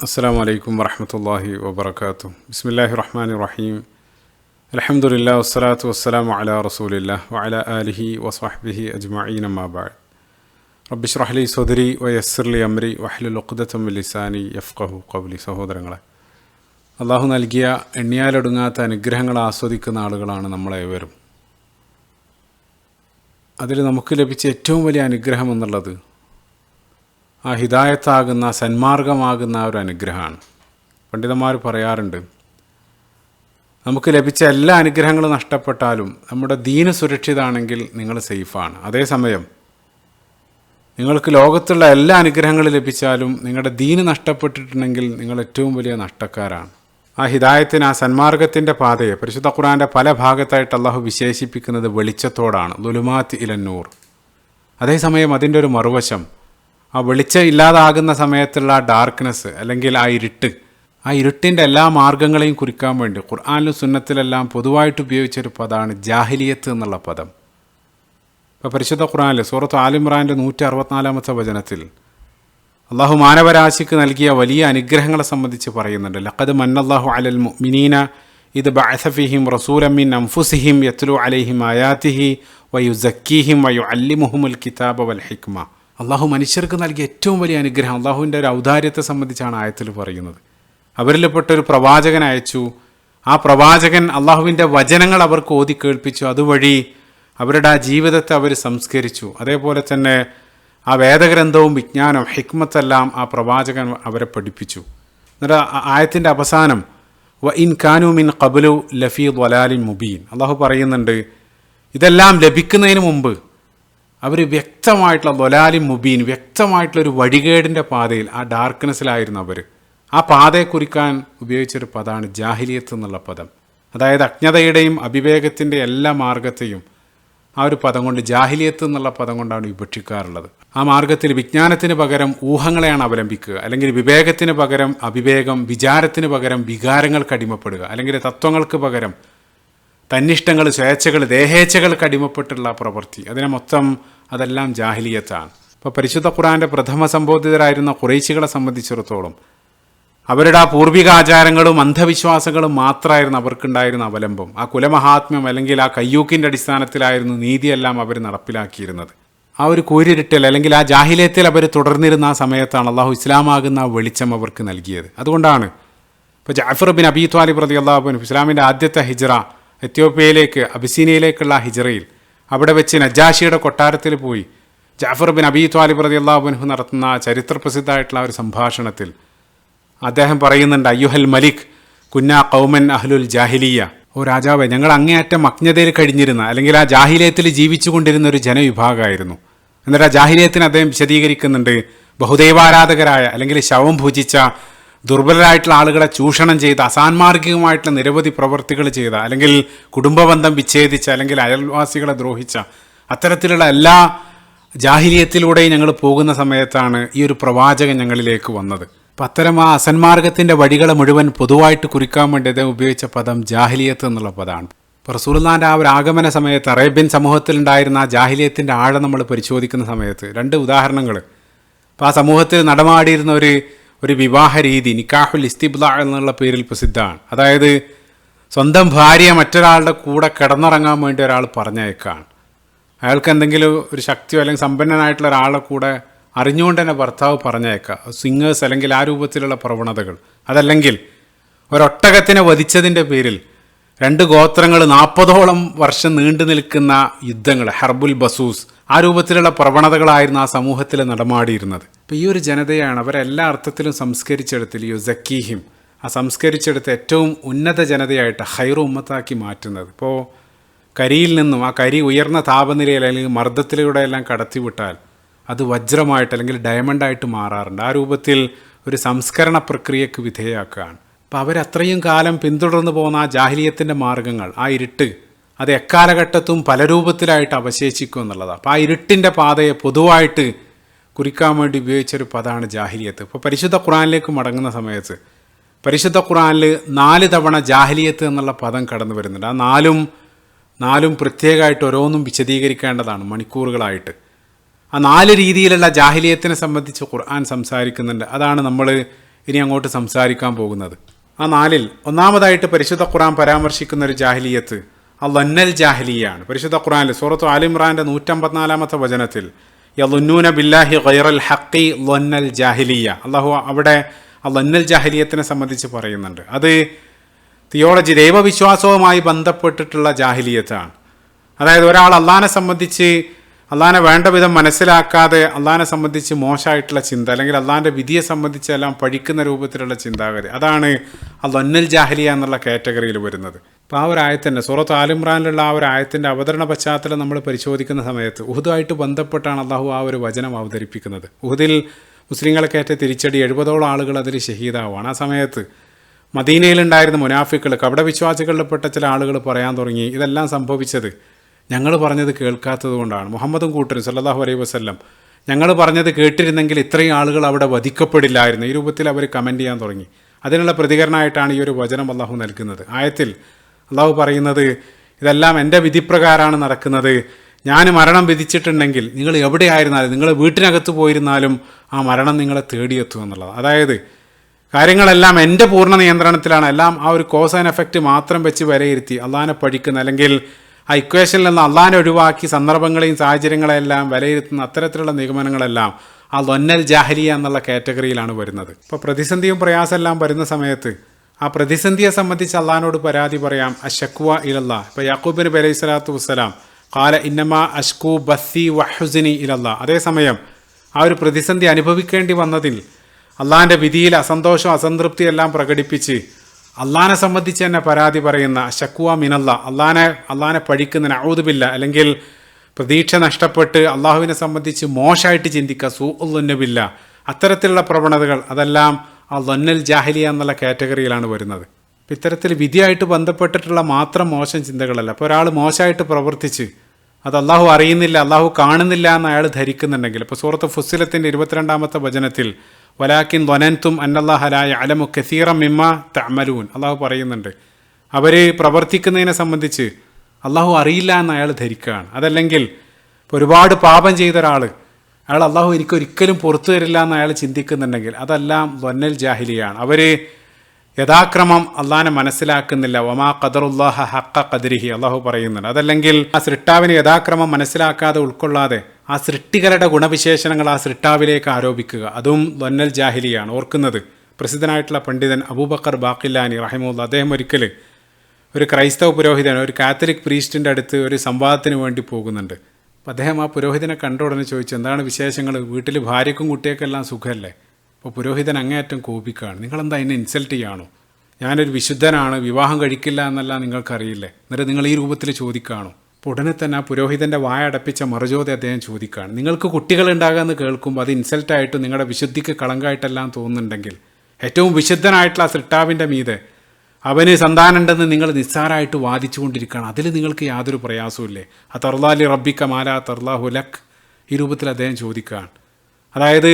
അസ്സാം വലൈക്കും വറഹമത്തല്ലാഹി വബർക്കാത്തു ബിസ്മില്ലാഹി റഹ്മാൻ റഹീം. അലഹമുല്ല വസ്സലാത്തു വസ്സലാം അല റസൂലില്ല വഅല ആലിഹി വസ്വഹ്ബിഹി അജ്മഈൻ അമ്മാബാദ് റബ്ബിഷ്റഹ്ലി സൊദരി വയസ്സർലി അമ്രി വഹ്ലുഖുദത്തം ലിസാനി യഫ്ഖഹു ഖൗലി. സഹോദരങ്ങളെ അള്ളാഹു നൽകിയ എണ്ണിയാലൊടുങ്ങാത്ത അനുഗ്രഹങ്ങൾ ആസ്വദിക്കുന്ന ആളുകളാണ് നമ്മളേവരും അതിൽ നമുക്ക് ലഭിച്ച ഏറ്റവും വലിയ അനുഗ്രഹം എന്നുള്ളത് ആ ഹിദായത്താകുന്ന സന്മാർഗമാകുന്ന ഒരു അനുഗ്രഹമാണ്. പണ്ഡിതന്മാർ പറയാറുണ്ട് നമുക്ക് ലഭിച്ച എല്ലാ അനുഗ്രഹങ്ങളും നഷ്ടപ്പെട്ടാലും നമ്മുടെ ദീന് സുരക്ഷിതാണെങ്കിൽ നിങ്ങൾ സേഫാണ്. അതേസമയം നിങ്ങൾക്ക് ലോകത്തുള്ള എല്ലാ അനുഗ്രഹങ്ങളും ലഭിച്ചാലും നിങ്ങളുടെ ദീന് നഷ്ടപ്പെട്ടിട്ടുണ്ടെങ്കിൽ നിങ്ങൾ ഏറ്റവും വലിയ നഷ്ടക്കാരാണ്. ആ ഹിദായത്തിന് ആ സന്മാർഗത്തിന്റെ പാതയെ പരിശുദ്ധ ഖുറാന്റെ പല ഭാഗത്തായിട്ട് അള്ളാഹു വിശേഷിപ്പിക്കുന്നത് വെളിച്ചത്തോടാണ്. ലുലുമാത്ത് ഇലന്നൂർ. അതേസമയം അതിന്റെ ഒരു മറുവശം ആ വെളിച്ചം ഇല്ലാതാകുന്ന സമയത്തുള്ള ആ ഡാർക്ക്നെസ് അല്ലെങ്കിൽ ആ ഇരുട്ട് ആ ഇരുട്ടിന്റെ എല്ലാ മാർഗങ്ങളെയും കുറിക്കാൻ വേണ്ടി ഖുർആാനിലും സുന്നത്തിലെല്ലാം പൊതുവായിട്ട് ഉപയോഗിച്ചൊരു പദമാണ് ജാഹിലിയത്ത് എന്നുള്ള പദം. ഇപ്പോൾ പരിശുദ്ധ ഖുർആാനിൽ സൂറത്ത് ആലിമ്രാന്റെ നൂറ്റി അറുപത്തിനാലാമത്തെ വചനത്തിൽ അള്ളാഹു മാനവരാശിക്ക് നൽകിയ വലിയ അനുഗ്രഹങ്ങളെ സംബന്ധിച്ച് പറയുന്നുണ്ട്. ലഖദ് മന്നല്ലാഹു അലൽ മുഅ്മിനീന ഇത് ബഅസഫിഹിം റസൂലമിൻ അംഫുസിഹിം യത്ലു അലൈഹിം ആയാത്തിഹി വയുസക്കീഹിം വയു അല്ലിമുഹുമുൽ കിതാബ് വൽ ഹിക്മ. അള്ളാഹു മനുഷ്യർക്ക് നൽകിയ ഏറ്റവും വലിയ അനുഗ്രഹം അള്ളാഹുവിന്റെ ഒരു ഔദാര്യത്തെ സംബന്ധിച്ചാണ് ആയത്തിൽ പറയുന്നത്. അവരിൽപ്പെട്ട ഒരു പ്രവാചകൻ അയച്ചു. ആ പ്രവാചകൻ അള്ളാഹുവിന്റെ വചനങ്ങൾ അവർക്ക് ഓതി കേൾപ്പിച്ചു. അതുവഴി അവരുടെ ആ ജീവിതത്തെ അവർ സംസ്കരിച്ചു. അതേപോലെ തന്നെ ആ വേദഗ്രന്ഥവും വിജ്ഞാനവും ഹിക്മത്തെല്ലാം ആ പ്രവാചകൻ അവരെ പഠിപ്പിച്ചു. എന്നിട്ട് ആയത്തിന്റെ അവസാനം വ ഇൻ കാനു മിൻ കബലു ലഫീ വലാലിൻ മുബീൻ. അള്ളാഹു പറയുന്നുണ്ട് ഇതെല്ലാം ലഭിക്കുന്നതിന് മുമ്പ് അവർ വ്യക്തമായിട്ടുള്ള ദൊലാലി മുബീൻ വ്യക്തമായിട്ടുള്ള ഒരു വഴികേടിന്റെ പാതയിൽ ആ ഡാർക്ക്നെസ്സിലായിരുന്നു അവർ ആ പാതയെ കുറിക്കാൻ ഉപയോഗിച്ചൊരു പദമാണ് ജാഹിലിയത്ത് എന്നുള്ള പദം. അതായത് അജ്ഞതയുടെയും അവിവേകത്തിന്റെ എല്ലാ മാർഗത്തെയും ആ ഒരു പദം കൊണ്ട് ജാഹിലിയത്ത് എന്നുള്ള പദം കൊണ്ടാണ് വിഭക്ഷിക്കാറുള്ളത്. ആ മാർഗത്തിൽ വിജ്ഞാനത്തിന് പകരം ഊഹങ്ങളെയാണ് അവലംബിക്കുക. അല്ലെങ്കിൽ വിവേകത്തിന് പകരം അവിവേകം വിചാരത്തിന് പകരം വികാരങ്ങൾക്ക് അടിമപ്പെടുക. അല്ലെങ്കിൽ തത്വങ്ങൾക്ക് പകരം തന്നിഷ്ടങ്ങൾ സ്വേച്ഛകൾ ദേഹേച്ഛകൾക്ക് അടിമപ്പെട്ടുള്ള പ്രവൃത്തി. അതിനെ മൊത്തം അതെല്ലാം ജാഹിലിയത്താണ്. ഇപ്പോൾ പരിശുദ്ധ ഖുറാന്റെ പ്രഥമ സംബോധിതരായിരുന്ന കുറേശികളെ സംബന്ധിച്ചിടത്തോളം അവരുടെ ആ പൂർവിക ആചാരങ്ങളും അന്ധവിശ്വാസങ്ങളും മാത്രമായിരുന്നു അവർക്കുണ്ടായിരുന്ന അവലംബം. ആ കുലമഹാത്മ്യം അല്ലെങ്കിൽ ആ കയ്യൂക്കിന്റെ അടിസ്ഥാനത്തിലായിരുന്നു നീതിയെല്ലാം അവർ നടപ്പിലാക്കിയിരുന്നത്. ആ ഒരു കൂരിരുട്ടൽ അല്ലെങ്കിൽ ആ ജാഹിലയത്തിൽ അവർ തുടർന്നിരുന്ന ആ സമയത്താണ് അള്ളാഹു ഇസ്ലാമാകുന്ന ആ വെളിച്ചം അവർക്ക് നൽകിയത്. അതുകൊണ്ടാണ് ഇപ്പോൾ ജാഫർ ബിൻ അബി പ്രതി അള്ളാഹുബിൻ ഇസ്ലാമിന്റെ ആദ്യത്തെ ഹിജ്റ എത്യോപ്യയിലേക്ക് അബിസീനയിലേക്കുള്ള ഹിജറയിൽ. അവിടെ വെച്ച് നജാഷിയുടെ കൊട്ടാരത്തിൽ പോയി. ജാഫർ ബിൻ അബി ത്വാലിബ് റതി നടത്തുന്ന ചരിത്രപ്രസിദ്ധമായിട്ടുള്ള ഒരു സംഭാഷണത്തിൽ അദ്ദേഹം പറയുന്നുണ്ട് അയ്യുഹൽ മലിക് കുന്ന കൗമൻ അഹ്ലുൽ ജാഹിലിയ. ഓ രാജാവെ ഞങ്ങൾ അങ്ങേയറ്റം അജ്ഞതയിൽ കഴിഞ്ഞിരുന്ന അല്ലെങ്കിൽ ആ ജാഹിലയത്തിൽ ജീവിച്ചുകൊണ്ടിരുന്ന ഒരു ജനവിഭാഗമായിരുന്നു. എന്നിട്ട് ആ ജാഹിലയത്തിന് അദ്ദേഹം വിശദീകരിക്കുന്നുണ്ട് ബഹുദൈവാരാധകരായ അല്ലെങ്കിൽ ശവം ഭുജിച്ച ദുർബലരായിട്ടുള്ള ആളുകളെ ചൂഷണം ചെയ്ത അസാൻമാർഗികമായിട്ടുള്ള നിരവധി പ്രവൃത്തികൾ ചെയ്ത അല്ലെങ്കിൽ കുടുംബബന്ധം വിച്ഛേദിച്ച അല്ലെങ്കിൽ അയൽവാസികളെ ദ്രോഹിച്ച അത്തരത്തിലുള്ള എല്ലാ ജാഹിലിയത്തിലൂടെയും ഞങ്ങൾ പോകുന്ന സമയത്താണ് ഈ ഒരു പ്രവാചകൻ ഞങ്ങളിലേക്ക് വന്നത്. അപ്പം അത്തരം ആ അസന്മാർഗത്തിന്റെ വഴികളെ മുഴുവൻ പൊതുവായിട്ട് കുറിക്കാൻ വേണ്ടി അദ്ദേഹം ഉപയോഗിച്ച പദം ജാഹിലിയത്ത് എന്നുള്ള പദമാണ്. ഇപ്പോൾ ആ ഒരു ആഗമന സമയത്ത് അറേബ്യൻ സമൂഹത്തിലുണ്ടായിരുന്ന ആ ജാഹിലിയത്തിന്റെ ആഴം നമ്മൾ പരിശോധിക്കുന്ന സമയത്ത് രണ്ട് ഉദാഹരണങ്ങൾ അപ്പോൾ ആ സമൂഹത്തിൽ നടമാടിയിരുന്ന ഒരു ഒരു വിവാഹ രീതി നിക്കാഹുൽ ഇസ്തിബ്ല എന്നുള്ള പേരിൽ പ്രസിദ്ധമാണ്. അതായത് സ്വന്തം ഭാര്യ മറ്റൊരാളുടെ കൂടെ കിടന്നിറങ്ങാൻ വേണ്ടി ഒരാൾ പറഞ്ഞേക്കാണ് അയാൾക്ക് എന്തെങ്കിലും ഒരു ശക്തിയോ അല്ലെങ്കിൽ സമ്പന്നനായിട്ടുള്ള ഒരാളെ കൂടെ അറിഞ്ഞുകൊണ്ട് തന്നെ ഭർത്താവ് പറഞ്ഞേക്കാം സിംഗേഴ്സ് അല്ലെങ്കിൽ ആ രൂപത്തിലുള്ള പ്രവണതകൾ. അതല്ലെങ്കിൽ ഒരൊട്ടകത്തിനെ വധിച്ചതിന്റെ പേരിൽ രണ്ട് ഗോത്രങ്ങൾ നാൽപ്പതോളം വർഷം നീണ്ടു നിൽക്കുന്ന യുദ്ധങ്ങൾ ഹർബുൽ ബസൂസ് ആ രൂപത്തിലുള്ള പ്രവണതകളായിരുന്നു ആ സമൂഹത്തിൽ നടമാടിയിരുന്നത്. അപ്പോൾ ഈ ഒരു ജനതയാണ് അവരെല്ലാ അർത്ഥത്തിലും സംസ്കരിച്ചെടുത്തിൽ യുസക്കീഹിം ആ സംസ്കരിച്ചെടുത്ത് ഏറ്റവും ഉന്നത ജനതയായിട്ട് ഹൈറു ഉമ്മത്താക്കി മാറ്റുന്നത്. ഇപ്പോൾ കരിയിൽ നിന്നും ആ കരി ഉയർന്ന താപനിലയിൽ അല്ലെങ്കിൽ മർദ്ദത്തിലൂടെ എല്ലാം കടത്തിവിട്ടാൽ അത് വജ്രമായിട്ട് അല്ലെങ്കിൽ ഡയമണ്ടായിട്ട് മാറാറുണ്ട്. ആ രൂപത്തിൽ ഒരു സംസ്കരണ പ്രക്രിയക്ക് വിധേയമാക്കുകയാണ് അപ്പോൾ അവരത്രയും കാലം പിന്തുടർന്നു പോകുന്ന ആ ജാഹിലിയത്തിന്റെ മാർഗങ്ങൾ ആ ഇരുട്ട് അത് എക്കാലഘട്ടത്തും പല രൂപത്തിലായിട്ട് അവശേഷിക്കും എന്നുള്ളതാണ് അപ്പോൾ ആ ഇരുട്ടിന്റെ പാതയെ പൊതുവായിട്ട് കുറിക്കാൻ വേണ്ടി ഉപയോഗിച്ചൊരു പദമാണ് ജാഹിലിയത്ത്. ഇപ്പോൾ പരിശുദ്ധ ഖുറാനിലേക്ക് മടങ്ങുന്ന സമയത്ത് പരിശുദ്ധ ഖുറാനിൽ നാല് തവണ ജാഹിലിയത്ത് എന്നുള്ള പദം കടന്നു വരുന്നുണ്ട്. ആ നാലും നാലും പ്രത്യേകമായിട്ട് ഓരോന്നും വിശദീകരിക്കേണ്ടതാണ് മണിക്കൂറുകളായിട്ട്. ആ നാല് രീതിയിലുള്ള ജാഹിലിയത്തിനെ സംബന്ധിച്ച് ഖുർആൻ സംസാരിക്കുന്നുണ്ട്. അതാണ് നമ്മൾ ഇനി അങ്ങോട്ട് സംസാരിക്കാൻ പോകുന്നത്. ആ നാലിൽ ഒന്നാമതായിട്ട് പരിശുദ്ധ ഖുറാൻ പരാമർശിക്കുന്ന ഒരു ജാഹിലിയത്ത്. ആ ലന്നൽ ജാഹിലിയാണ്. പരിശുദ്ധ ഖുറാനിൽ സൂറത്ത് ആലിമ്രാന്റെ നൂറ്റമ്പത്തിനാലാമത്തെ വചനത്തിൽ യലുന്നൂന ബില്ലാഹി ഗൈറൽ ഹക്കി ലൊന്നൽ ജാഹിലിയ. അള്ളാഹു അവിടെ ആ ലൊന്നൽ ജാഹിലിയത്തിനെ സംബന്ധിച്ച് പറയുന്നുണ്ട്. അത് തിയോളജി ദൈവവിശ്വാസവുമായി ബന്ധപ്പെട്ടിട്ടുള്ള ജാഹിലിയത്താണ്. അതായത് ഒരാൾ അള്ളഹാനെ സംബന്ധിച്ച് അള്ളാനെ വേണ്ട വിധം മനസ്സിലാക്കാതെ അള്ളാഹാനെ സംബന്ധിച്ച് മോശമായിട്ടുള്ള ചിന്ത അല്ലെങ്കിൽ അള്ളാഹാന്റെ വിധിയെ സംബന്ധിച്ചെല്ലാം പഠിക്കുന്ന രൂപത്തിലുള്ള ചിന്താഗതി അതാണ് അല്ലൊന്നൽ ജാഹലിയ എന്നുള്ള കാറ്റഗറിയിൽ വരുന്നത്. അപ്പോൾ ആ ഒരു ആയത്തിന്റെ സൂറത്ത് ആലിമ്രാനിലുള്ള ആ ഒരു ആയത്തിന്റെ അവതരണ പശ്ചാത്തലം നമ്മൾ പരിശോധിക്കുന്ന സമയത്ത് ഉഹുദുമായിട്ട് ബന്ധപ്പെട്ടാണ് അള്ളാഹു ആ ഒരു വചനം അവതരിപ്പിക്കുന്നത്. ഉഹുദിൽ മുസ്ലിങ്ങളെ കയറ്റ തിരിച്ചടി എഴുപതോളം ആളുകൾ അതിൽ ഷഹീദാവുകയാണ്. ആ സമയത്ത് മദീനയിലുണ്ടായിരുന്ന മുനാഫിക്കൾ കപട വിശ്വാസികളിൽപ്പെട്ട ചില ആളുകൾ പറയാൻ തുടങ്ങി ഇതെല്ലാം സംഭവിച്ചത് ഞങ്ങൾ പറഞ്ഞത് കേൾക്കാത്തത് കൊണ്ടാണ്. മുഹമ്മദും കൂട്ടരും സല്ലാഹു അലൈഹി വസ്ല്ലം ഞങ്ങൾ പറഞ്ഞത് കേട്ടിരുന്നെങ്കിൽ ഇത്രയും ആളുകൾ അവിടെ വധിക്കപ്പെടില്ലായിരുന്നു. ഈ രൂപത്തിൽ അവർ കമന്റ് ചെയ്യാൻ തുടങ്ങി. അതിനുള്ള പ്രതികരണമായിട്ടാണ് ഈ ഒരു വചനം അള്ളാഹു നൽകുന്നത്. ആയത്തിൽ അള്ളാഹു പറയുന്നത് ഇതെല്ലാം എന്റെ വിധിപ്രകാരമാണ് നടക്കുന്നത്. ഞാൻ മരണം വിധിച്ചിട്ടുണ്ടെങ്കിൽ നിങ്ങൾ എവിടെയായിരുന്നാലും നിങ്ങൾ വീട്ടിനകത്ത് പോയിരുന്നാലും ആ മരണം നിങ്ങളെ തേടിയെത്തും എന്നുള്ളത്. അതായത് കാര്യങ്ങളെല്ലാം എന്റെ പൂർണ നിയന്ത്രണത്തിലാണ്. എല്ലാം ആ ഒരു കോസ് ആൻഡ് എഫക്റ്റ് മാത്രം വെച്ച് വിലയിരുത്തി അള്ളാഹാനെ പഠിക്കുന്ന അല്ലെങ്കിൽ ആ ഇക്വേഷനിൽ നിന്ന് അള്ളാഹാനെ ഒഴിവാക്കി സന്ദർഭങ്ങളെയും സാഹചര്യങ്ങളെല്ലാം വിലയിരുത്തുന്ന അത്തരത്തിലുള്ള നിഗമനങ്ങളെല്ലാം ആ ലൊന്നൽ ജാഹലിയ എന്നുള്ള കാറ്റഗറിയിലാണ് വരുന്നത്. ഇപ്പോൾ പ്രതിസന്ധിയും പ്രയാസമെല്ലാം വരുന്ന സമയത്ത് ആ പ്രതിസന്ധിയെ സംബന്ധിച്ച് അള്ളഹാനോട് പരാതി പറയാം അഷക്വ ഇലല്ല ഇപ്പോൾ യാക്കൂബിന് അലൈഹി സ്വലാത്തു വസ്സലാം കാല ഇന്നമ അഷ്കു ബസ്സി വഹുസിനി ഇലല്ല അതേസമയം ആ ഒരു പ്രതിസന്ധി അനുഭവിക്കേണ്ടി വന്നതിൽ അള്ളാഹിന്റെ വിധിയിൽ അസന്തോഷം അസംതൃപ്തി എല്ലാം പ്രകടിപ്പിച്ച് അള്ളാനെ സംബന്ധിച്ച് തന്നെ പരാതി പറയുന്ന ശക്വ മിനല്ല അള്ളാനെ അള്ളാനെ പഴിക്കുന്ന നൗദുബില്ല അല്ലെങ്കിൽ പ്രതീക്ഷ നഷ്ടപ്പെട്ട് അള്ളാഹുവിനെ സംബന്ധിച്ച് മോശമായിട്ട് ചിന്തിക്കുക സൂഉല്ലന്നബില്ല അത്തരത്തിലുള്ള പ്രവണതകൾ അതെല്ലാം ആ ലൊന്നൽ ജാഹിലിയ എന്നുള്ള കാറ്റഗറിയിലാണ് വരുന്നത്. അപ്പം ഇത്തരത്തിൽ വിധിയായിട്ട് ബന്ധപ്പെട്ടിട്ടുള്ള മാത്രം മോശം ചിന്തകളല്ല. അപ്പോൾ ഒരാൾ മോശമായിട്ട് പ്രവർത്തിച്ച് അത് അള്ളാഹു അറിയുന്നില്ല അള്ളാഹു കാണുന്നില്ല എന്ന് അയാൾ ധരിക്കുന്നുണ്ടെങ്കിൽ ഇപ്പോൾ സൂറത്ത് ഫുസിലത്തിന്റെ ഇരുപത്തിരണ്ടാമത്തെ വചനത്തിൽ വലാക്കിൻ തൊനൻതും അന്നല്ലാഹലായ അലമു കസീറ മിമ്മ തമലൂൻ അള്ളാഹു പറയുന്നുണ്ട് അവർ പ്രവർത്തിക്കുന്നതിനെ സംബന്ധിച്ച് അള്ളാഹു അറിയില്ല എന്ന് അയാൾ ധരിക്കുകയാണ്. അതല്ലെങ്കിൽ ഒരുപാട് പാപം ചെയ്ത ഒരാൾ അയാൾ അള്ളാഹു എനിക്കൊരിക്കലും പുറത്തു തരില്ല എന്ന് അയാൾ ചിന്തിക്കുന്നുണ്ടെങ്കിൽ അതെല്ലാം വന്നൽ ജാഹിലിയാണ്. അവർ യഥാക്രമം അള്ളാഹിനെ മനസ്സിലാക്കുന്നില്ല. ഒമാ ഖദറുല്ലാഹ ഹക്ക ഖദരിഹി അള്ളാഹു പറയുന്നുണ്ട്. അതല്ലെങ്കിൽ ആ സൃഷ്ടാവിനെ യഥാക്രമം മനസ്സിലാക്കാതെ ഉൾക്കൊള്ളാതെ ആ സൃഷ്ടികളുടെ ഗുണവിശേഷണങ്ങൾ ആ സൃഷ്ടാവിലേക്ക് ആരോപിക്കുക. അതും വന്നൽ ജാഹിലിയാണ്. ഓർക്കുന്നത് പ്രസിദ്ധനായിട്ടുള്ള പണ്ഡിതൻ അബൂബക്കർ ബാക്കില്ലാനി റഹിമുള്ള അദ്ദേഹം ഒരിക്കൽ ഒരു ക്രൈസ്തവ പുരോഹിതൻ ഒരു കാത്തലിക് പ്രീസ്റ്റിന്റെ അടുത്ത് ഒരു സംവാദത്തിന് വേണ്ടി പോകുന്നുണ്ട്. അപ്പോൾ അദ്ദേഹം ആ പുരോഹിതനെ കണ്ട ഉടനെ ചോദിച്ചു എന്താണ് വിശേഷങ്ങൾ? വീട്ടിൽ ഭാര്യക്കും കുട്ടിയൊക്കെല്ലാം സുഖമല്ലേ അപ്പോൾ പുരോഹിതൻ അങ്ങേയറ്റം കോപിക്കുകയാണ്. നിങ്ങളെന്താ എന്നെ ഇൻസൾട്ട് ചെയ്യാണോ? ഞാനൊരു വിശുദ്ധനാണ് വിവാഹം കഴിക്കില്ല എന്നല്ല നിങ്ങൾക്കറിയില്ലേ? എന്നിട്ട് നിങ്ങൾ ഈ രൂപത്തിൽ ചോദിക്കുകയാണോ? ഉടനെ തന്നെ ആ പുരോഹിതന്റെ വായ അടപ്പിച്ച മറുചോദ്യം അദ്ദേഹം ചോദിക്കുകയാണ്. നിങ്ങൾക്ക് കുട്ടികളുണ്ടാകാമെന്ന് കേൾക്കുമ്പോൾ അത് ഇൻസൾട്ടായിട്ടും നിങ്ങളുടെ വിശുദ്ധിക്ക് കളങ്കായിട്ടെല്ലാം തോന്നുന്നുണ്ടെങ്കിൽ ഏറ്റവും വിശുദ്ധനായിട്ടുള്ള ആ സൃഷ്ടാവിന്റെ മീതെ അവന് സന്താനമുണ്ടെന്ന് നിങ്ങൾ നിസ്സാരമായിട്ട് വാദിച്ചുകൊണ്ടിരിക്കുകയാണ്. അതിൽ നിങ്ങൾക്ക് യാതൊരു പ്രയാസവുമില്ലേ? ആ തർലാലി റബ്ബിക്ക മാല തർലാ ലക് ഈ രൂപത്തിൽ അദ്ദേഹം ചോദിക്കുകയാണ്. അതായത്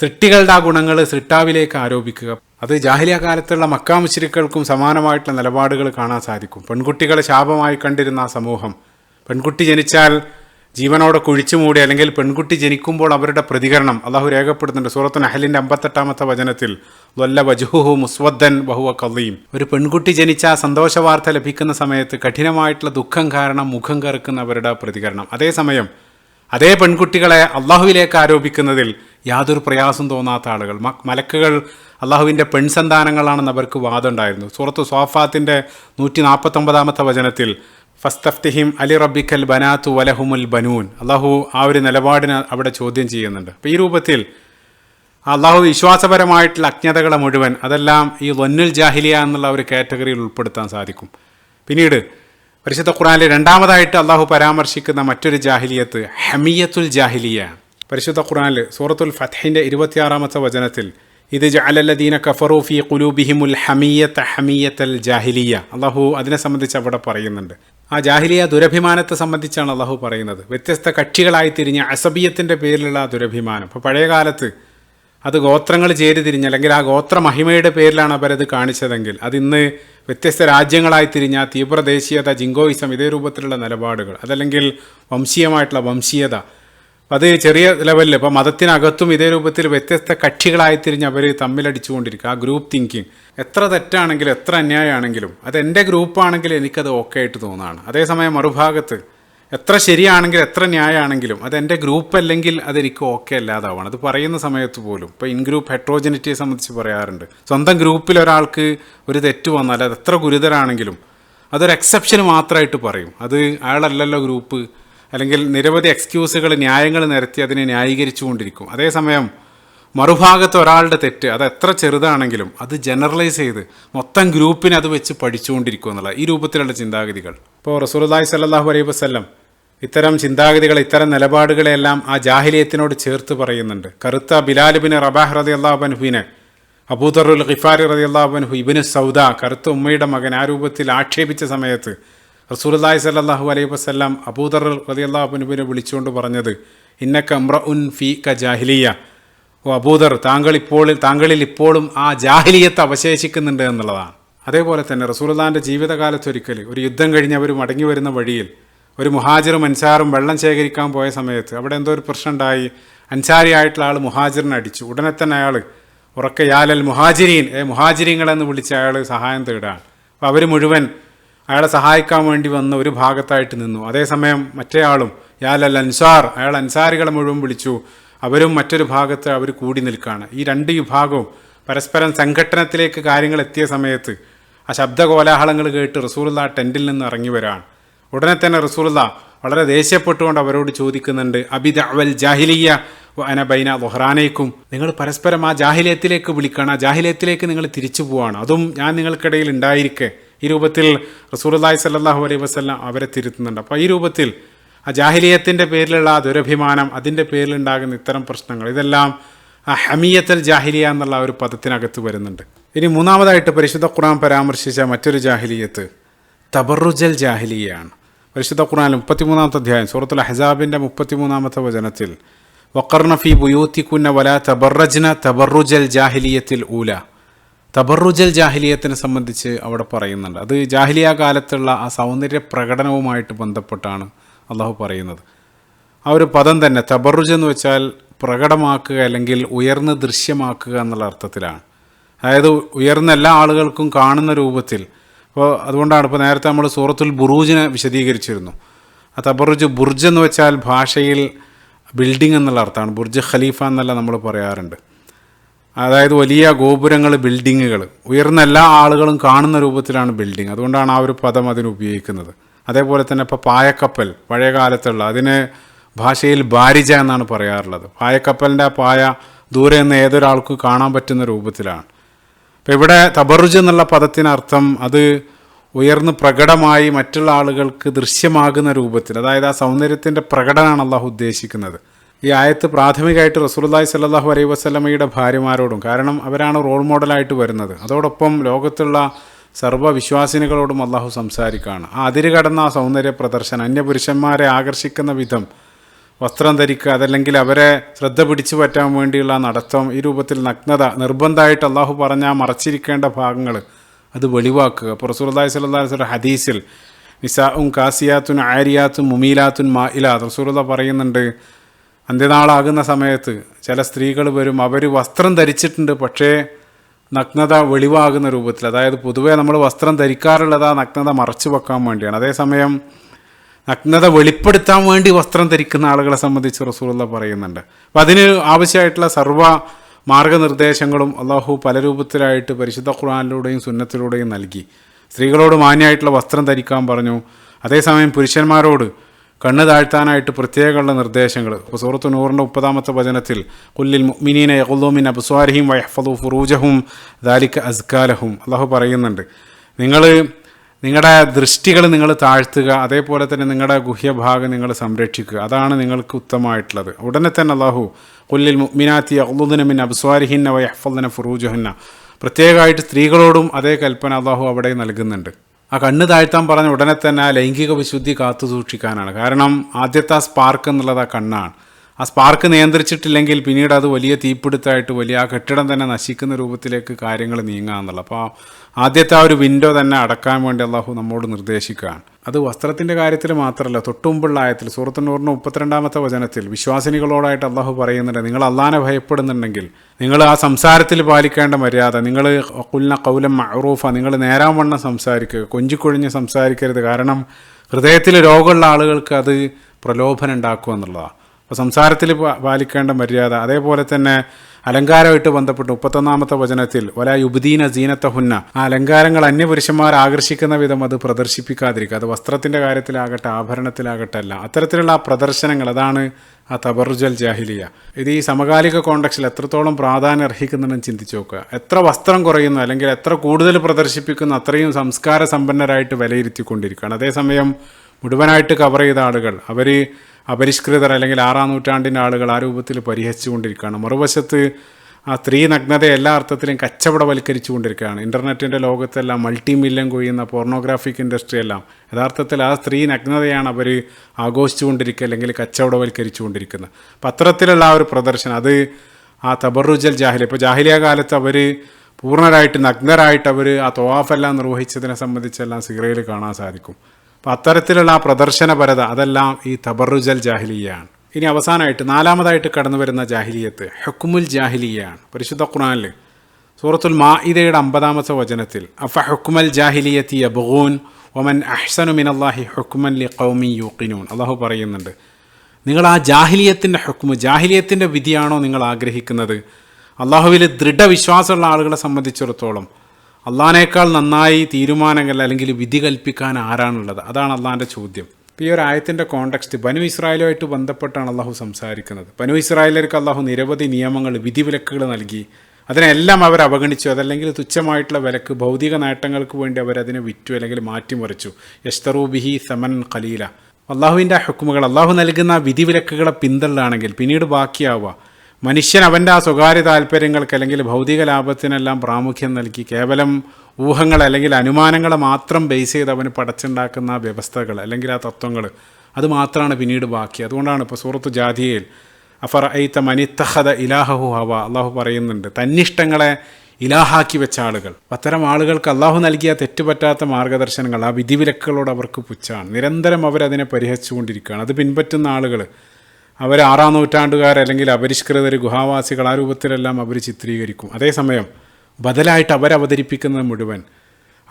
സൃഷ്ടികളുടെ ആ ഗുണങ്ങൾ സൃഷ്ടാവിലേക്ക് ആരോപിക്കുക. അത് ജാഹിലിയ കാലത്തുള്ള മക്കാമുശ്രിക്കൾക്കും സമാനമായിട്ടുള്ള നിലപാടുകൾ കാണാൻ സാധിക്കും. പെൺകുട്ടികളെ ശാപമായി കണ്ടിരുന്ന ആ സമൂഹം പെൺകുട്ടി ജനിച്ചാൽ ജീവനോടെ കുഴിച്ചു മൂടി അല്ലെങ്കിൽ പെൺകുട്ടി ജനിക്കുമ്പോൾ അവരുടെ പ്രതികരണം. അള്ളാഹു രേഖപ്പെടുത്തുന്നുണ്ട്. സൂറത്തു നഹലിന്റെ അമ്പത്തെട്ടാമത്തെ വചനത്തിൽ വല്ല വജുഹു മുസ്വദ്ദൻ ബഹുവ കവിയും ഒരു പെൺകുട്ടി ജനിച്ച സന്തോഷ വാർത്ത ലഭിക്കുന്ന സമയത്ത് കഠിനമായിട്ടുള്ള ദുഃഖം കാരണം മുഖം കറുക്കുന്നവരുടെ പ്രതികരണം. അതേസമയം അതേ പെൺകുട്ടികളെ അള്ളാഹുവിലേക്ക് ആരോപിക്കുന്നതിൽ യാതൊരു പ്രയാസം തോന്നാത്ത ആളുകൾ. മലക്കുകൾ അള്ളാഹുവിന്റെ പെൺസന്താനങ്ങളാണെന്ന് അവർക്ക് വാദമുണ്ടായിരുന്നു. സൂറത്ത് സോഫാത്തിന്റെ നൂറ്റി നാൽപ്പത്തൊമ്പതാമത്തെ വചനത്തിൽ ഫസ്തഫ്തിഹിം അലി റബിക്കൽ ബനാത്തു വലഹുമുൽ ബനൂൻ. അള്ളാഹു ആ ഒരു നിലപാടിനെ അവിടെ ചോദ്യം ചെയ്യുന്നുണ്ട്. അപ്പോൾ ഈ രൂപത്തിൽ അള്ളാഹു വിശ്വാസപരമായിട്ടുള്ള അജ്ഞതകളെ മുഴുവൻ അതെല്ലാം ഈ ലൊന്നുൽ ജാഹിലിയ എന്നുള്ള ഒരു കാറ്റഗറിയിൽ ഉൾപ്പെടുത്താൻ സാധിക്കും. പിന്നീട് പരിശുദ്ധ ഖുറാനിൽ രണ്ടാമതായിട്ട് അള്ളാഹു പരാമർശിക്കുന്ന മറ്റൊരു ജാഹിലിയത്ത് ഹമിയത്തുൽ ജാഹിലിയ. പരിശുദ്ധ ഖുറാനിൽ സൂറത്തുൽ ഫത്തഹിന്റെ ഇരുപത്തിയാറാമത്തെ വചനത്തിൽ ഇത് ജഅലല്ലദീന കഫറൂഫി കുലൂബിഹിമുൽ ഹമിയത്ത് ഹമിയത്തൽ ജാഹിലിയ. അള്ളാഹു അതിനെ സംബന്ധിച്ച് അവിടെ പറയുന്നുണ്ട്. ആ ജാഹിലിയ ദുരഭിമാനത്തെ സംബന്ധിച്ചാണ് അള്ളാഹു പറയുന്നത്. വ്യത്യസ്ത കക്ഷികളായി തിരിഞ്ഞ അസബിയത്തിന്റെ പേരിലുള്ള ദുരഭിമാനം. അപ്പോൾ പഴയകാലത്ത് അത് ഗോത്രങ്ങൾ ചേരി തിരിഞ്ഞ് അല്ലെങ്കിൽ ആ ഗോത്ര മഹിമയുടെ പേരിലാണ് അവരത് കാണിച്ചതെങ്കിൽ അതിന്ന് വ്യത്യസ്ത രാജ്യങ്ങളായി തിരിഞ്ഞ തീവ്രദേശീയത ജിങ്കോയിസം ഇതേ രൂപത്തിലുള്ള നിലപാടുകൾ അതല്ലെങ്കിൽ വംശീയമായിട്ടുള്ള വംശീയത അത് ചെറിയ ലെവലിൽ ഇപ്പോൾ മതത്തിനകത്തും ഇതേ രൂപത്തിൽ വ്യത്യസ്ത കക്ഷികളായി തിരിഞ്ഞ് അവർ തമ്മിലടിച്ചുകൊണ്ടിരിക്കുക. ആ ഗ്രൂപ്പ് തിങ്കിങ് എത്ര തെറ്റാണെങ്കിലും എത്ര അന്യായമാണെങ്കിലും അത് എന്റെ ഗ്രൂപ്പാണെങ്കിൽ എനിക്കത് ഓക്കെ ആയിട്ട് തോന്നുകയാണ് അതേസമയം മറുഭാഗത്ത് എത്ര ശരിയാണെങ്കിലും എത്ര ന്യായമാണെങ്കിലും അത് എന്റെ ഗ്രൂപ്പ് അല്ലെങ്കിൽ അതെനിക്ക് ഓക്കെ അല്ലാതാവണം. അത് പറയുന്ന സമയത്ത് പോലും. ഇപ്പോൾ ഇൻ ഗ്രൂപ്പ് ഹെട്രോജനിറ്റിയെ സംബന്ധിച്ച് പറയാറുണ്ട്. സ്വന്തം ഗ്രൂപ്പിൽ ഒരാൾക്ക് ഒരു തെറ്റ് വന്നാൽ അത് എത്ര ഗുരുതരാണെങ്കിലും അതൊരു എക്സെപ്ഷന് മാത്രമായിട്ട് പറയും. അത് അയാളല്ലല്ലോ ഗ്രൂപ്പ് അല്ലെങ്കിൽ നിരവധി എക്സ്ക്യൂസുകൾ ന്യായങ്ങൾ നിരത്തി അതിനെ ന്യായീകരിച്ചുകൊണ്ടിരിക്കും. അതേസമയം മറുഭാഗത്ത് ഒരാളുടെ തെറ്റ് അത് എത്ര ചെറുതാണെങ്കിലും അത് ജനറലൈസ് ചെയ്ത് മൊത്തം ഗ്രൂപ്പിനെ അത് വെച്ച് പഠിച്ചുകൊണ്ടിരിക്കും എന്നുള്ള ഈ രൂപത്തിലുള്ള ചിന്താഗതികൾ. ഇപ്പോൾ റസൂലുല്ലാഹി സല്ലാഹു അലൈഹി വസ്ല്ലം ഇത്തരം ചിന്താഗതികൾ ഇത്തരം നിലപാടുകളെല്ലാം ആ ജാഹിലിയത്തിനോട് ചേർത്ത് പറയുന്നുണ്ട്. കറുത്ത ബിലാലിബിന് റബാഹ് റതി അള്ളാഹുബൻഹുവിനെ അബൂദറുൽ ഖിഫാരി റതി അള്ളാഹുബൻഹു ഇബിന് സൗദ കറുത്ത ഉമ്മയുടെ മകൻ ആ രൂപത്തിൽ ആക്ഷേപിച്ച സമയത്ത് റസൂലുല്ലാഹി സല്ലാഹു അലൈഹി വസ്ല്ലാം അബൂദർ റതി അള്ളാഹുബൻഹുവിനെ വിളിച്ചുകൊണ്ട് പറഞ്ഞത് ഇന്ന കമ്ര ഉൻ ഫി ക ജാഹിലിയ ഓ അബൂദർ താങ്കൾ ഇപ്പോൾ താങ്കളിൽ ഇപ്പോഴും ആ ജാഹിലിയത്ത് അവശേഷിക്കുന്നുണ്ട് എന്നുള്ളതാണ്. അതേപോലെ തന്നെ റസൂലുല്ലാന്റെ ജീവിതകാലത്തൊരിക്കൽ ഒരു യുദ്ധം കഴിഞ്ഞ് അവർ മടങ്ങി വരുന്ന വഴിയിൽ ഒരു മുഹാജിറും അൻസാറും വെള്ളം ശേഖരിക്കാൻ പോയ സമയത്ത് അവിടെ എന്തോ ഒരു പ്രശ്നം ഉണ്ടായി. അൻസാരി ആയിട്ടുള്ള ആൾ മുഹാജിറിനെ അടിച്ചു. ഉടനെ തന്നെ അയാൾ ഉറക്കെ യാലൽ മുഹാജിരീൻ ഏ മുഹാജിരീങ്ങളെന്ന് വിളിച്ച് അയാൾ സഹായം തേടുകയാണ്. അപ്പോൾ അവർ മുഴുവൻ അയാളെ സഹായിക്കാൻ വേണ്ടി വന്ന ഒരു ഭാഗത്തായിട്ട് നിന്നു. അതേസമയം മറ്റേയാളും യാലൽ അൻസാർ അയാൾ അൻസാരികളെ മുഴുവൻ വിളിച്ചു. അവരും മറ്റൊരു ഭാഗത്ത് അവർ കൂടി നിൽക്കുകയാണ് ഈ രണ്ട് വിഭാഗവും പരസ്പരം സംഘട്ടനത്തിലേക്ക് കാര്യങ്ങൾ എത്തിയ സമയത്ത് ആ ശബ്ദ കോലാഹലങ്ങൾ കേട്ട് റസൂലുള്ള ടെന്റിൽ നിന്ന് ഇറങ്ങി വരാണ്. ഉടനെ തന്നെ റസൂലുള്ള വളരെ ദേഷ്യപ്പെട്ടുകൊണ്ട് അവരോട് ചോദിക്കുന്നുണ്ട് അബിദ അവൽ ജാഹിലിയ അന ബൈന ലൊഹ്റാനേക്കും? നിങ്ങൾ പരസ്പരം ആ ജാഹിലിയത്തിലേക്ക് വിളിക്കണം. ആ ജാഹിലിയത്തിലേക്ക് നിങ്ങൾ തിരിച്ചു പോവാണ്. അതും ഞാൻ നിങ്ങൾക്കിടയിൽ ഉണ്ടായിരിക്കെ. ഈ രൂപത്തിൽ റസൂലുല്ലാഹി സല്ലാഹു അലൈ വസ്ല്ലാം അവരെ തിരുത്തുന്നുണ്ട്. അപ്പോൾ ഈ രൂപത്തിൽ ആ ജാഹിലിയത്തിന്റെ പേരിലുള്ള ആ ദുരഭിമാനം അതിന്റെ പേരിലുണ്ടാകുന്ന ഇത്തരം പ്രശ്നങ്ങൾ ഇതെല്ലാം ആ ഹമിയത്തൽ ജാഹിലിയ എന്നുള്ള ഒരു പദത്തിനകത്ത് വരുന്നുണ്ട്. ഇനി മൂന്നാമതായിട്ട് പരിശുദ്ധ ഖുർആൻ പരാമർശിച്ച മറ്റൊരു ജാഹിലിയത്ത് തബറുജൽ ജാഹിലിയാണ് പരിശുദ്ധ ഖുർആൻ മുപ്പത്തിമൂന്നാമത്തെ അധ്യായം സൂറത്തുൽ ഹസാബിന്റെ മുപ്പത്തിമൂന്നാമത്തെ വചനത്തിൽ വക്കർണഫി ബുയൂത്തിക്കുന്ന വല തബറജ്ന തബറുജൽ ജാഹിലിയത്തിൽ ഊല. തബറുജൽ ജാഹിലിയത്തിനെ സംബന്ധിച്ച് അവിടെ പറയുന്നുണ്ട്. അത് ജാഹിലിയ കാലത്തുള്ള ആ സൗന്ദര്യ പ്രകടനവുമായിട്ട് ബന്ധപ്പെട്ടാണ് അള്ളാഹു പറയുന്നത്. ആ ഒരു പദം തന്നെ തബറുജ് എന്ന് വെച്ചാൽ പ്രകടമാക്കുക അല്ലെങ്കിൽ ഉയർന്ന് ദൃശ്യമാക്കുക എന്നുള്ള അർത്ഥത്തിലാണ്. അതായത് ഉയർന്ന എല്ലാ ആളുകൾക്കും കാണുന്ന രൂപത്തിൽ. അപ്പോൾ അതുകൊണ്ടാണ് ഇപ്പോൾ നേരത്തെ നമ്മൾ സൂറത്തുൽ ബുറൂജിനെ വിശദീകരിച്ചിരുന്നു. ആ തബറുജ് ബുർജ് എന്ന് വെച്ചാൽ ഭാഷയിൽ ബിൽഡിംഗ് എന്നുള്ള അർത്ഥമാണ്. ബുർജ് ഖലീഫ എന്നല്ല നമ്മൾ പറയാറുണ്ട്. അതായത് വലിയ ഗോപുരങ്ങൾ ബിൽഡിങ്ങുകൾ. ഉയർന്ന എല്ലാ ആളുകളും കാണുന്ന രൂപത്തിലാണ് ബിൽഡിംഗ്. അതുകൊണ്ടാണ് ആ ഒരു പദം അതിന് ഉപയോഗിക്കുന്നത്. അതേപോലെ തന്നെ ഇപ്പോൾ പായക്കപ്പൽ പഴയ കാലത്തുള്ള അതിന് ഭാഷയിൽ ബാരിജ എന്നാണ് പറയാറുള്ളത്. പായക്കപ്പലിന്റെ ആ പായ ദൂരെ നിന്ന് ഏതൊരാൾക്കും കാണാൻ പറ്റുന്ന രൂപത്തിലാണ്. അപ്പോൾ ഇവിടെ തബറുജ് എന്നുള്ള പദത്തിനർത്ഥം അത് ഉയർന്ന് പ്രകടമായി മറ്റുള്ള ആളുകൾക്ക് ദൃശ്യമാകുന്ന രൂപത്തിൽ അതായത് ആ സൗന്ദര്യത്തിന്റെ പ്രകടനമാണ് അള്ളാഹു ഉദ്ദേശിക്കുന്നത്. ഈ ആയത്ത് പ്രാഥമികമായിട്ട് റസൂലുല്ലായി സല്ലാഹു അലൈഹി വസ്ലമയുടെ ഭാര്യമാരോടും കാരണം അവരാണ് റോൾ മോഡലായിട്ട് വരുന്നത്. അതോടൊപ്പം ലോകത്തുള്ള സർവവിശ്വാസിനികളോടും അള്ളാഹു സംസാരിക്കുകയാണ് ആ അതിര് കടന്ന ആ സൗന്ദര്യ പ്രദർശനം അന്യപുരുഷന്മാരെ ആകർഷിക്കുന്ന വിധം വസ്ത്രം ധരിക്കുക അതല്ലെങ്കിൽ അവരെ ശ്രദ്ധ പിടിച്ചു പറ്റാൻ വേണ്ടിയുള്ള നടത്തം ഈ രൂപത്തിൽ നഗ്നത നിർബന്ധമായിട്ട് അള്ളാഹു പറഞ്ഞാൽ മറച്ചിരിക്കേണ്ട ഭാഗങ്ങൾ അത് വെളിവാക്കുക. അപ്പോൾ റസൂർല്ലാഹി സ്വല്ലാ ഹദീസിൽ നിസാഉം കാസിയാത്തുൻ ആരിയാത്തും മുമീലാത്തുൻ ഇലാ റസൂലുള്ള പറയുന്നുണ്ട് അന്ത്യനാളാകുന്ന സമയത്ത് ചില സ്ത്രീകൾ വരും. അവർ വസ്ത്രം ധരിച്ചിട്ടുണ്ട് പക്ഷേ നഗ്നത വെളിവാകുന്ന രൂപത്തിൽ. അതായത് പൊതുവേ നമ്മൾ വസ്ത്രം ധരിക്കാറുള്ളത് ആ നഗ്നത മറച്ചു വെക്കാൻ വേണ്ടിയാണ്. അതേസമയം നഗ്നത വെളിപ്പെടുത്താൻ വേണ്ടി വസ്ത്രം ധരിക്കുന്ന ആളുകളെ സംബന്ധിച്ച് റസൂലുള്ള പറയുന്നുണ്ട്. അപ്പം അതിന് ആവശ്യമായിട്ടുള്ള സർവ മാർഗനിർദ്ദേശങ്ങളും അള്ളാഹു പല രൂപത്തിലായിട്ട് പരിശുദ്ധ ഖുർആാനിലൂടെയും സുന്നത്തിലൂടെയും നൽകി. സ്ത്രീകളോട് മാന്യമായിട്ടുള്ള വസ്ത്രം ധരിക്കാൻ പറഞ്ഞു. അതേസമയം പുരുഷന്മാരോട് കണ്ണ് താഴ്ത്താനായിട്ട് പ്രത്യേകമുള്ള നിർദ്ദേശങ്ങൾ. ഇപ്പോൾ സൂറത്ത് നൂറിന്റെ മുപ്പതാമത്തെ വചനത്തിൽ കുല്ലിൽ മിനീന യഹുല്ലൂമിൻ അബ്സ്വാരിഹിം വയഹ്ഫദു ഫുറൂജഹും ദാലിക്ക് അസ്കാലഹും അള്ളാഹു പറയുന്നുണ്ട് നിങ്ങൾ നിങ്ങളുടെ ദൃഷ്ടികൾ നിങ്ങൾ താഴ്ത്തുക അതേപോലെ തന്നെ നിങ്ങളുടെ ഗുഹ്യഭാഗം നിങ്ങൾ സംരക്ഷിക്കുക. അതാണ് നിങ്ങൾക്ക് ഉത്തമമായിട്ടുള്ളത്. ഉടനെ തന്നെ അള്ളാഹു കുല്ലിൽ മിനാത്തി അഹ്ലുദിനമിൻ അബ്സ്വാരിഹിന്ന വയഹ്ഫദിന ഫുറൂജഹന്ന. പ്രത്യേകമായിട്ട് സ്ത്രീകളോടും അതേ കൽപ്പന അള്ളാഹു അവിടെ നൽകുന്നുണ്ട്. ആ കണ്ണ് താഴ്ത്താൻ പറഞ്ഞ ഉടനെ തന്നെ ആ ലൈംഗിക വിശുദ്ധി കാത്തു സൂക്ഷിക്കാനാണ്. കാരണം ആദ്യത്തെ ആ സ്പാർക്ക് എന്നുള്ളത് ആ കണ്ണാണ്. ആ സ്പാർക്ക് നിയന്ത്രിച്ചിട്ടില്ലെങ്കിൽ പിന്നീട് അത് വലിയ തീപിടുത്തമായിട്ട് വലിയ ആ കെട്ടിടം തന്നെ നശിക്കുന്ന രൂപത്തിലേക്ക് കാര്യങ്ങൾ നീങ്ങുക എന്നുള്ളത് അപ്പോൾ ആദ്യത്തെ ആ ഒരു വിൻഡോ തന്നെ അടക്കാൻ വേണ്ടി അള്ളാഹു നമ്മോട് നിർദ്ദേശിക്കുകയാണ്. അത് വസ്ത്രത്തിന്റെ കാര്യത്തിൽ മാത്രമല്ല തൊട്ടുമുമ്പുള്ള ആയത്തിൽ സൂറത്ത് നൂറിന് മുപ്പത്തിരണ്ടാമത്തെ വചനത്തിൽ വിശ്വാസിനികളോടായിട്ട് അള്ളാഹു പറയുന്നുണ്ട് നിങ്ങൾ അള്ളാഹാനെ ഭയപ്പെടുന്നുണ്ടെങ്കിൽ നിങ്ങൾ ആ സംസാരത്തിൽ പാലിക്കേണ്ട മര്യാദ നിങ്ങൾ കുല്ല കൗലം മറൂഫ നിങ്ങൾ നേരാവണ്ണം സംസാരിക്കുക കൊഞ്ചിക്കൊഴിഞ്ഞ് സംസാരിക്കരുത്. കാരണം ഹൃദയത്തിൽ രോഗമുള്ള ആളുകൾക്ക് അത് പ്രലോഭനം ഉണ്ടാക്കുക എന്നുള്ളതാണ്. അപ്പോൾ സംസാരത്തിൽ പാലിക്കേണ്ട മര്യാദ അതേപോലെ തന്നെ അലങ്കാരമായിട്ട് ബന്ധപ്പെട്ട് മുപ്പത്തൊന്നാമത്തെ വചനത്തിൽ വല യുബുദീന സീനത്ത ഹുന്ന ആ അലങ്കാരങ്ങൾ അന്യപുരുഷന്മാർ ആകർഷിക്കുന്ന വിധം അത് പ്രദർശിപ്പിക്കാതിരിക്കുക. അത് വസ്ത്രത്തിന്റെ കാര്യത്തിലാകട്ടെ ആഭരണത്തിലാകട്ടെ അല്ല അത്തരത്തിലുള്ള ആ പ്രദർശനങ്ങൾ അതാണ് ആ തബറുജൽ ജാഹിലിയ. ഇത് ഈ സമകാലിക കോണ്ടക്സിൽ എത്രത്തോളം പ്രാധാന്യം അർഹിക്കുന്നുണ്ടെന്ന് ചിന്തിച്ചു നോക്കുക. എത്ര വസ്ത്രം കുറയുന്നു അല്ലെങ്കിൽ എത്ര കൂടുതൽ പ്രദർശിപ്പിക്കുന്നു അത്രയും സംസ്കാര സമ്പന്നരായിട്ട് വിലയിരുത്തിക്കൊണ്ടിരിക്കുകയാണ്. അതേസമയം മുഴുവനായിട്ട് കവർ ചെയ്ത ആളുകൾ അവർ അപരിഷ്കൃതർ അല്ലെങ്കിൽ ആറാം നൂറ്റാണ്ടിന്റെ ആളുകൾ ആ രൂപത്തിൽ പരിഹസിച്ചുകൊണ്ടിരിക്കുകയാണ്. മറുവശത്ത് ആ സ്ത്രീ നഗ്നതയെ എല്ലാ അർത്ഥത്തിലും കച്ചവടവൽക്കരിച്ചു കൊണ്ടിരിക്കുകയാണ് ഇന്റർനെറ്റിന്റെ ലോകത്തെല്ലാം മൾട്ടി മില്യൺ കൊയ്യുന്ന പോർണോഗ്രാഫിക് ഇൻഡസ്ട്രി എല്ലാം യഥാർത്ഥത്തിൽ ആ സ്ത്രീ നഗ്നതയാണ് അവർ ആഘോഷിച്ചുകൊണ്ടിരിക്കുക അല്ലെങ്കിൽ കച്ചവടവൽക്കരിച്ചുകൊണ്ടിരിക്കുന്നത്. അപ്പം അത്തരത്തിലുള്ള ആ ഒരു പ്രദർശനം അത് ആ തബറുജൽ ജാഹിലി ഇപ്പോൾ ജാഹിലിയ കാലത്ത് അവർ പൂർണരായിട്ട് നഗ്നരായിട്ട് അവർ ആ തോവാഫെല്ലാം നിർവഹിച്ചതിനെ സംബന്ധിച്ചെല്ലാം സിറയിൽ കാണാൻ സാധിക്കും. അപ്പം അത്തരത്തിലുള്ള ആ പ്രദർശനപരത അതെല്ലാം ഈ തബറുജൽ ജാഹിലിയാണ് ഇനി അവസാനമായിട്ട് നാലാമതായിട്ട് കടന്നു വരുന്ന ജാഹിലിയത്ത് ഹക്കുമുൽ ജാഹിലിയാണ് പരിശുദ്ധ ഖുറാനിൽ സൂറത്തുൽ മാഇദയുടെ അമ്പതാമത്തെ വചനത്തിൽ അഫ ഹുക്കുമൽ ജാഹിലിയത്തി അബുഗൂൻ ഒമൻ അഹ്സനു മിനല്ലാഹി ഹുക്കുമൻ ലി കൗമി യൂക്കിനൂൻ അള്ളാഹു പറയുന്നുണ്ട് നിങ്ങൾ ആ ജാഹിലിയത്തിന്റെ ഹുക്കുമ് ജാഹിലിയത്തിന്റെ വിധിയാണോ നിങ്ങൾ ആഗ്രഹിക്കുന്നത്? അള്ളാഹുവിൽ ദൃഢവിശ്വാസമുള്ള ആളുകളെ സംബന്ധിച്ചിടത്തോളം അള്ളാഹിനേക്കാൾ നന്നായി തീരുമാനങ്ങൾ അല്ലെങ്കിൽ വിധി കൽപ്പിക്കാൻ ആരാണുള്ളത്? അതാണ് അള്ളാഹാന്റെ ചോദ്യം. ഈ ഒരു ആയത്തിന്റെ കോണ്ടക്സ്റ്റ് ബനു ഇസ്രായേലുമായിട്ട് ബന്ധപ്പെട്ടാണ് അള്ളാഹു സംസാരിക്കുന്നത്. ബനു ഇസ്രായേലർക്ക് അള്ളാഹു നിരവധി നിയമങ്ങൾ വിധിവിലക്കുകൾ നൽകി. അതിനെല്ലാം അവർ അവഗണിച്ചു. അതല്ലെങ്കിൽ തുച്ഛമായിട്ടുള്ള വിലക്ക് ഭൗതിക നേട്ടങ്ങൾക്ക് വേണ്ടി അവരതിനെ വിറ്റു അല്ലെങ്കിൽ മാറ്റിമറിച്ചു. യസ്തറൂ ബിഹി സമൻ ഖലീല. അള്ളാഹുവിന്റെ ഹുക്കുമുകൾ അള്ളാഹു നൽകുന്ന വിധിവിലക്കുകളെ പിന്തള്ളാണെങ്കിൽ പിന്നീട് ബാക്കിയാവുക. മനുഷ്യൻ അവന്റെ ആ സ്വകാര്യ താല്പര്യങ്ങൾക്ക് അല്ലെങ്കിൽ ഭൗതിക ലാഭത്തിനെല്ലാം പ്രാമുഖ്യം നൽകി കേവലം ഊഹങ്ങൾ അല്ലെങ്കിൽ അനുമാനങ്ങൾ മാത്രം ബേസ് ചെയ്ത് അവന് പടച്ചുണ്ടാക്കുന്ന വ്യവസ്ഥകൾ അല്ലെങ്കിൽ ആ തത്വങ്ങൾ അത് മാത്രമാണ് പിന്നീട് ബാക്കി. അതുകൊണ്ടാണ് ഇപ്പോൾ സൂറത്ത് ജാതിയയിൽ അഫർ ഐത്ത മനിത്തഹദ ഇലാഹു ഹവ? അള്ളാഹു പറയുന്നുണ്ട് തന്നിഷ്ടങ്ങളെ ഇലാഹാക്കി വെച്ച ആളുകൾ. അത്തരം ആളുകൾക്ക് അള്ളാഹു നൽകിയ തെറ്റുപറ്റാത്ത മാർഗദർശനങ്ങൾ ആ വിധിവിലക്കുകളോട് അവർക്ക് പുച്ഛാണ്. നിരന്തരം അവരതിനെ പരിഹരിച്ചുകൊണ്ടിരിക്കുകയാണ് അത് പിൻപറ്റുന്ന ആളുകൾ അവർ ആറാം നൂറ്റാണ്ടുകാർ അല്ലെങ്കിൽ അപരിഷ്കൃതർ ഗുഹാവാസികൾ ആ രൂപത്തിലെല്ലാം അവർ ചിത്രീകരിക്കും. അതേസമയം ബദലായിട്ട് അവരവതരിപ്പിക്കുന്നത് മുഴുവൻ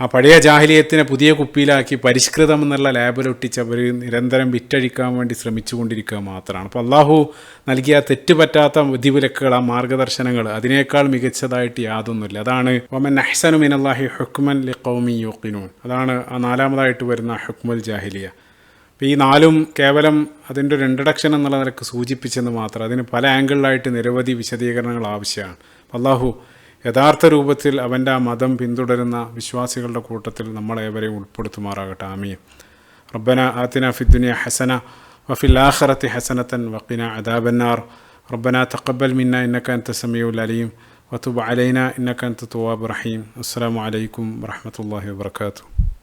ആ പഴയ ജാഹിലിയത്തിനെ പുതിയ കുപ്പിയിലാക്കി പരിഷ്കൃതം എന്നുള്ള ലാബിലൊട്ടിച്ച് അവർ നിരന്തരം വിറ്റഴിക്കാൻ വേണ്ടി ശ്രമിച്ചുകൊണ്ടിരിക്കുക മാത്രമാണ്. അപ്പോൾ അള്ളാഹു നൽകിയ തെറ്റുപറ്റാത്ത വിധിവിലക്കുകൾ ആ മാർഗദർശനങ്ങൾ അതിനേക്കാൾ മികച്ചതായിട്ട് യാതൊന്നുമില്ല. അതാണ് ഒമൻ അഹ്സനു മിൻ അള്ളാഹി ഹുക്മൻ ലി യോക്കിനൂൻ അതാണ് ആ നാലാമതായിട്ട് വരുന്ന ഹുക്മുൽ ജാഹിലിയ. അപ്പോൾ ഈ നാലും കേവലം അതിന്റെ ഒരു ഇൻട്രഡക്ഷൻ എന്നുള്ള നിലയ്ക്ക് സൂചിപ്പിച്ചെന്ന് മാത്രം അതിന് പല ആംഗിളിലായിട്ട് നിരവധി വിശദീകരണങ്ങൾ ആവശ്യമാണ്. അള്ളാഹു യഥാർത്ഥ രൂപത്തിൽ അവന്റെ ആ മതം പിന്തുടരുന്ന വിശ്വാസികളുടെ കൂട്ടത്തിൽ നമ്മളേവരെയും ഉൾപ്പെടുത്തുമാറാകട്ടെ. ആമീൻ. റബ്ബന ആത്തിന ഫിദ്ദുനിയ ഹസന വഫിൽ ആഖറത്തി ഹസനത്തൻ വക്കിന അദാബന്നാർ. റബ്ബന തക്കബൽ മിന്ന ഇന്നക്ക അൻത സമീഉൽ അലീം. വതുബ് അലൈന ഇന്നക്ക അൻത തുവാബ് റഹീം. അസ്സാം വലൈക്കും വറഹമത്തല്ലാഹി വാത്തു